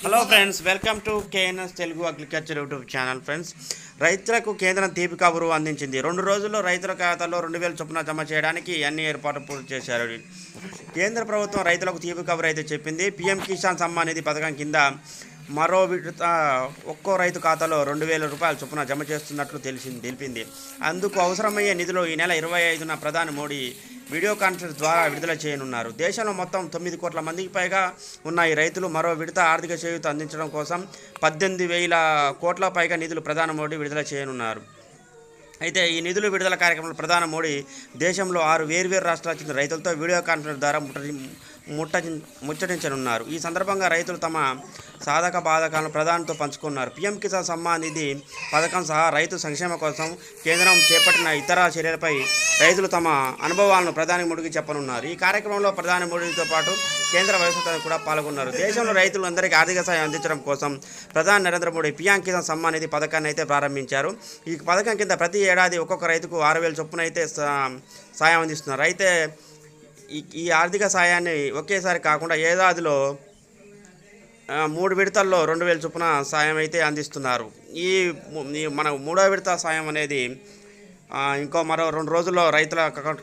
Hello friends welcome to K N S Telugu agriculture YouTube channel friends రైతులకు కేంద్రం తీపి కబురు అందించింది. రెండు రోజుల్లో రైతుల ఖాతాలో రెండు వేల చొప్పున జమ చేయడానికి అన్ని ఏర్పాట్లు పూర్తి చేశారు. కేంద్ర ప్రభుత్వం రైతులకు తీపి కబురు అయితే చెప్పింది. పీఎం కిసాన్ సమ్మాన్ నిధి పథకం కింద మరో విడత ఒక్కో రైతు ఖాతాలో రెండు వేల రూపాయల చొప్పున జమ చేస్తున్నట్లు తెలిసింది తెలిపింది. అందుకు అవసరమయ్యే నిధులు ఈ నెల ఇరవై ఐదున ప్రధాని మోడీ వీడియో కాన్ఫరెన్స్ ద్వారా విడుదల చేయనున్నారు. దేశంలో మొత్తం తొమ్మిది కోట్ల మందికి పైగా ఉన్న ఈ రైతులు మరో విడత ఆర్థిక చేయూత అందించడం కోసం పద్దెనిమిది వేల కోట్ల పైగా నిధులు ప్రధాని మోడీ విడుదల చేయనున్నారు. అయితే ఈ నిధులు విడుదల కార్యక్రమంలో ప్రధాని మోడీ దేశంలో ఆరు వేర్వేరు రాష్ట్రాలకు చెందిన రైతులతో వీడియో కాన్ఫరెన్స్ ద్వారా ముట్టడి ముట్ట ముచ్చటించనున్నారు. ఈ సందర్భంగా రైతులు తమ సాధక బాధకాలను ప్రధానితో పంచుకున్నారు. పీఎం కిసాన్ సమ్మాన్ నిధి పథకం సహా రైతు సంక్షేమ కోసం కేంద్రం చేపట్టిన ఇతర చర్యలపై రైతులు తమ అనుభవాలను ప్రధాని మోడీకి చెప్పనున్నారు. ఈ కార్యక్రమంలో ప్రధాని మోడీతో పాటు కేంద్ర వ్యవస్థ కూడా పాల్గొన్నారు. దేశంలో రైతులందరికీ ఆర్థిక సాయం అందించడం కోసం ప్రధాని నరేంద్ర మోడీ పీఎం కిసాన్ సమ్మాన్ నిధి పథకాన్ని అయితే ప్రారంభించారు. ఈ పథకం కింద ప్రతి ఏడాది ఒక్కొక్క రైతుకు ఆరు వేల చొప్పున అయితే సాయం అందిస్తున్నారు. అయితే ఈ ఈ ఆర్థిక సాయాన్ని ఒకేసారి కాకుండా ఏడాదిలో మూడు విడతల్లో రెండు వేల చొప్పున సాయం అయితే అందిస్తున్నారు. ఈ మన మూడో విడత సాయం అనేది ఇంకో మరో రెండు రోజుల్లో రైతుల అకౌంట్